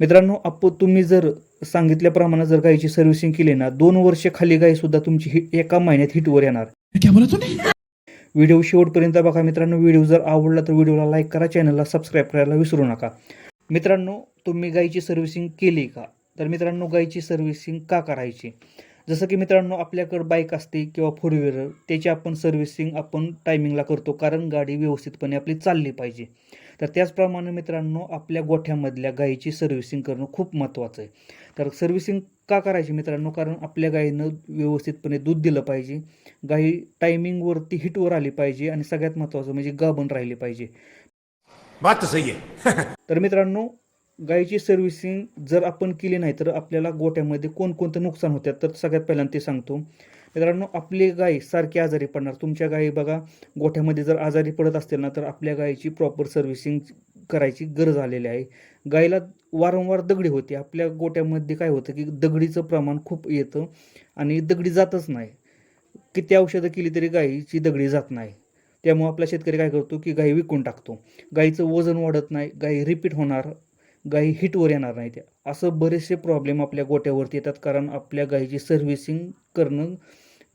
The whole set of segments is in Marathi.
मित्रांनो आपो तुम्ही जर सांगितल्याप्रमाणे जर गायीची सर्व्हिसिंग केली ना दोन वर्ष खाली गाय सुद्धा तुमची हिट एका महिन्यात हिटवर येणार. व्हिडिओ शेवटपर्यंत बघा मित्रांनो व्हिडिओ जर आवडला तर व्हिडिओला लाईक करा चॅनलला सबस्क्राईब करायला विसरू नका. मित्रांनो तुम्ही गायीची सर्व्हिसिंग केली का? तर मित्रांनो गायीची सर्व्हिसिंग का करायची? जसं की मित्रांनो आपल्याकडं बाईक असते किंवा फोर व्हीलर त्याची आपण सर्व्हिसिंग आपण टायमिंगला करतो कारण गाडी व्यवस्थितपणे आपली चालली पाहिजे. तर त्याचप्रमाणे मित्रांनो आपल्या गोठ्यामधल्या गायीची सर्व्हिसिंग करणं खूप महत्त्वाचं आहे. तर सर्व्हिसिंग का करायची मित्रांनो? कारण आपल्या गायीनं व्यवस्थितपणे दूध दिलं पाहिजे गाई टायमिंगवरती हिटवर आली पाहिजे आणि सगळ्यात महत्त्वाचं म्हणजे गाभण राहिली पाहिजे. बात सही है तर मित्रांनो गायीची सर्व्हिसिंग जर आपण केली नाही तर आपल्याला गोट्यामध्ये कोणकोणतं नुकसान होतं तर सगळ्यात पहिल्यांदा ते सांगतो. मित्रांनो आपली गाय सारखी आजारी पडणार. तुमच्या गायी बघा गोठ्यामध्ये जर आजारी पडत असतील ना तर आपल्या गायीची प्रॉपर सर्व्हिसिंग करायची गरज आलेली आहे. गायीला वारंवार दगडी होते. आपल्या गोट्यामध्ये काय होतं की दगडीचं प्रमाण खूप येतं आणि दगडी जातच नाही. किती औषधं केली तरी गायीची दगडी जात नाही. त्यामुळे आपला शेतकरी काय करतो की गाई विकून टाकतो. गाईचं वजन वाढत नाही. गाई रिपीट होणार. गाई हिटवर येणार नाही त्या. असं बरेचसे प्रॉब्लेम आपल्या गोट्यावरती येतात कारण आपल्या गाईची सर्व्हिसिंग करणं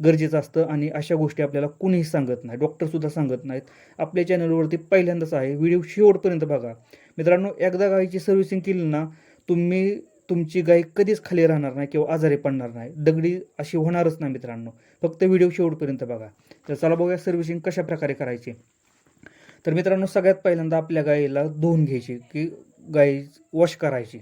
गरजेचं असतं आणि अशा गोष्टी आपल्याला कुणीही सांगत नाही. डॉक्टरसुद्धा सांगत नाहीत. आपल्या चॅनलवरती पहिल्यांदाच आहे. व्हिडिओ शेवटपर्यंत बघा. मित्रांनो एकदा गाईची सर्व्हिसिंग केली ना तुम्ही तुमची गाय कधीच खाली राहणार नाही किंवा आजारी पडणार नाही. दगडी अशी होणारच नाही मित्रांनो. फक्त व्हिडिओ शेवटपर्यंत बघा. तर चला बघूया सर्व्हिसिंग कशा प्रकारे करायची. तर मित्रांनो सगळ्यात पहिल्यांदा आपल्या गाईला धुवून घ्यायची की गाई वॉश करायची.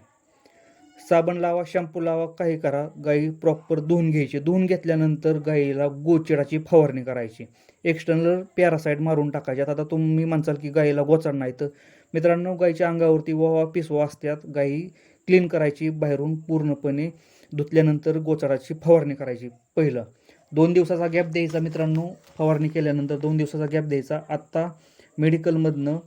साबण लावा शॅम्पू लावा काही करा. गाई प्रॉपर धुवून घ्यायची. धुवून घेतल्यानंतर गाईला गोचिडाची फवारणी करायची. एक्सटर्नल पॅरासाईट मारून टाकायच्यात. आता तुम्ही म्हणसाल की गाईला गोचड नाही तर. मित्रांनो गाईच्या अंगावरती ववा पिसवा असतात. गाई क्लीन करायची बाहेरून पूर्णपणे धुतल्यानंतर गोचडाची फवारणी करायची पहिलं. दोन दिवसाचा गॅप द्यायचा मित्रांनो. फवारणी केल्यानंतर दोन दिवसाचा गॅप द्यायचा. आत्ता मेडिकलमधनं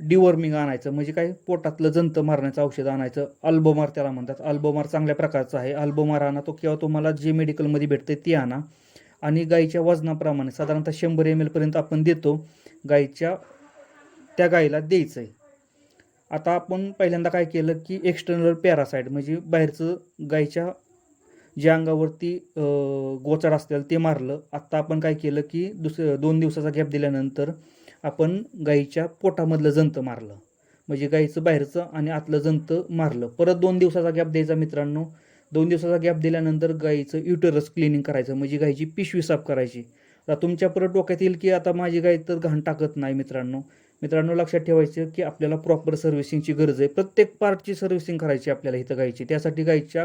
डिवॉर्मिंग आणायचं म्हणजे काय? पोटातलं जंत मारण्याचं औषध आणायचं. अल्बोमार त्याला म्हणतात. अल्बोमार चांगल्या प्रकारचं आहे. अल्बोमार आणा तो किंवा तुम्हाला जे मेडिकलमध्ये भेटते ते आणा. आणि गाईच्या वजनाप्रमाणे साधारणतः शंभर एम एलपर्यंत आपण देतो. गाईच्या त्या गाईला द्यायचं आहे आता आपण पहिल्यांदा काय केलं की एक्सटर्नल पॅरासाईड म्हणजे बाहेरचं गाईच्या ज्या अंगावरती अं, गोचर असतील ते मारलं. आत्ता आपण काय केलं की दुसरं दोन दिवसाचा गॅप दिल्यानंतर आपण गाईच्या पोटामधलं जंत मारलं. म्हणजे गाईचं बाहेरचं आणि आतलं जंत मारलं. परत दोन दिवसाचा गॅप द्यायचा मित्रांनो. दोन दिवसाचा गॅप दिल्यानंतर गाईचं युटरस क्लिनिंग करायचं. म्हणजे गाईची पिशवी साफ करायची. आता तुमच्या परत डोक्यात येईल की आता माझी गाय तर घाण टाकत नाही मित्रांनो. मित्रांनो लक्षात ठेवायचं की आपल्याला प्रॉपर सर्व्हिसिंगची गरज आहे. प्रत्येक पार्टची सर्व्हिसिंग करायची आपल्याला इथं गायची त्यासाठी गायच्या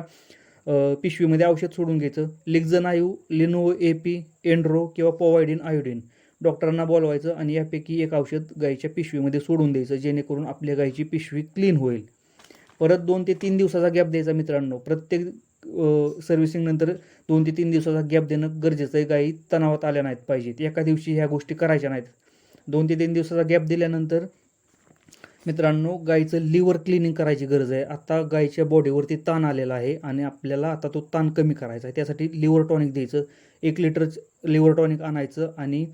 पिशवीमध्ये औषध सोडून घ्यायचं. लिग्झन आयू लिनोवो ए पी एंड्रो किंवा पोवायडिन आयोडिन डॉक्टरांना बोलवायचं आणि यापैकी एक औषध गायीच्या पिशवीमध्ये सोडून द्यायचं जेणेकरून आपल्या गायीची पिशवी क्लीन होईल. परत दोन ते तीन दिवसाचा गॅप द्यायचा मित्रांनो. प्रत्येक सर्व्हिसिंग नंतर दोन ते तीन दिवसाचा गॅप देणं गरजेचं आहे. गायी तणावात आल्या नाहीत पाहिजेत. एका दिवशी ह्या गोष्टी करायच्या नाहीत. दोन ते तीन दिवसाचा गॅप दिल्यानंतर मित्रांनो गाईचं लिव्हर क्लिनिंग करायची गरज आहे. आता गाईच्या बॉडीवरती ताण आलेला आहे आणि आपल्याला आता तो ताण कमी करायचा आहे. त्यासाठी लिव्हर टॉनिक द्यायचं. एक लिटर लिव्हर टॉनिक आणायचं आणि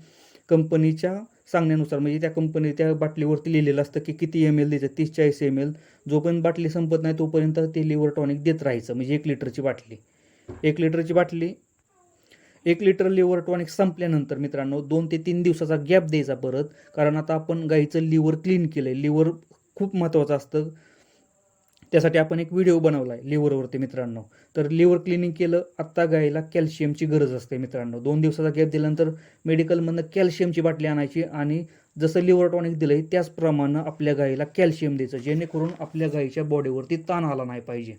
कंपनीच्या सांगण्यानुसार म्हणजे त्या कंपनी त्या बाटलीवरती लिहिलेलं असतं की किती एम एल द्यायचं तीस चाळीस एम एल जोपर्यंत बाटली संपत नाही तोपर्यंत ते लिव्हर टॉनिक देत राहायचं म्हणजे एक लिटरची बाटली. एक लिटरची बाटली एक लिटर लिव्हर टॉनिक संपल्यानंतर मित्रांनो दोन ते तीन दिवसाचा गॅप द्यायचा परत. कारण आता आपण गाईचं लिव्हर क्लीन केलं आहे लिव्हर खूप महत्त्वाचं असतं. त्यासाठी आपण एक व्हिडिओ बनवला आहे लिव्हरवरती मित्रांनो. तर लिव्हर क्लिनिंग केलं आत्ता गाईला कॅल्शियमची गरज असते मित्रांनो. दोन दिवसाचा गॅप दिल्यानंतर मेडिकलमधनं कॅल्शियमची बाटली आणायची आणि जसं लिव्हर टॉनिक दिलं आहे त्याचप्रमाणे आपल्या गाईला कॅल्शियम द्यायचं जेणेकरून आपल्या गाईच्या बॉडीवरती ताण आला नाही पाहिजे.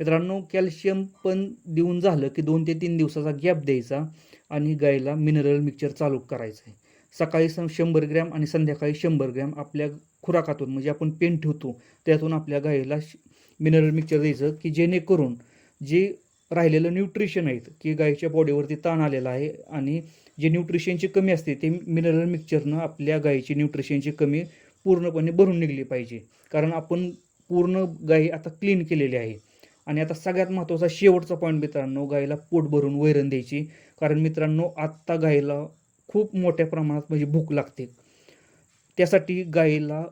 मित्रांनो कॅल्शियम पण देऊन झालं की दोन ते तीन दिवसाचा गॅप द्यायचा आणि गाईला मिनरल मिक्सचर चालू करायचं आहे सकाळी सं शंभर ग्रॅम आणि संध्याकाळी शंभर ग्रॅम आपल्या खुराकातून म्हणजे आपण पेन ठेवतो त्यातून आपल्या गाईला मिनरल मिक्सचर द्यायचं की जेणेकरून जे राहिलेलं न्यूट्रिशन आहेत की गाईच्या बॉडीवरती ताण आलेला आहे आणि जे न्यूट्रिशनची कमी असते ते मिनरल मिक्सचरनं आपल्या गाईची न्यूट्रिशनची कमी पूर्णपणे भरून निघली पाहिजे. कारण आपण पूर्ण गायी आता क्लीन केलेली आहे. आणि आता सगळ्यात महत्त्वाचा शेवटचा पॉईंट मित्रांनो गाईला पोट भरून वैरण द्यायची. कारण मित्रांनो आत्ता गाईला खूप मोठ्या प्रमाणात म्हणजे भूक लागते. त्यासाठी गाईला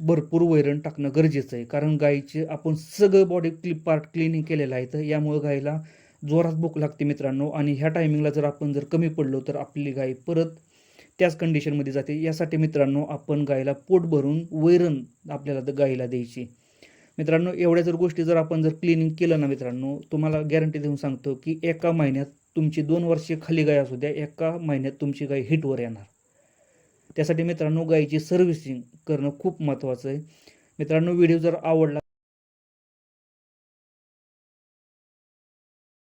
भरपूर वैरण टाकणं गरजेचं आहे. कारण गाईचे आपण सगळं बॉडी क्लिप पार्ट क्लिनिंग केलेलं आहे तर यामुळे गाईला जोरात भूक लागते मित्रांनो. आणि ह्या टायमिंगला जर आपण जर कमी पडलो तर आपली गाय परत त्याच कंडिशनमध्ये जाते. यासाठी मित्रांनो आपण गायला पोट भरून वैरण आपल्याला तर गाईला द्यायची. मित्रांनो एवढ्या जर गोष्टी जर आपण जर क्लिनिंग केलं ना मित्रांनो तुम्हाला गॅरंटी देऊन सांगतो की एका महिन्यात तुमची दोन वर्षे खाली गाय असू द्या एका महिन्यात तुमची गाय हिटवर येणार. त्यासाठी मित्रांनो गायीची सर्व्हिसिंग करणं खूप महत्त्वाचं आहे. मित्रांनो व्हिडिओ जर आवडला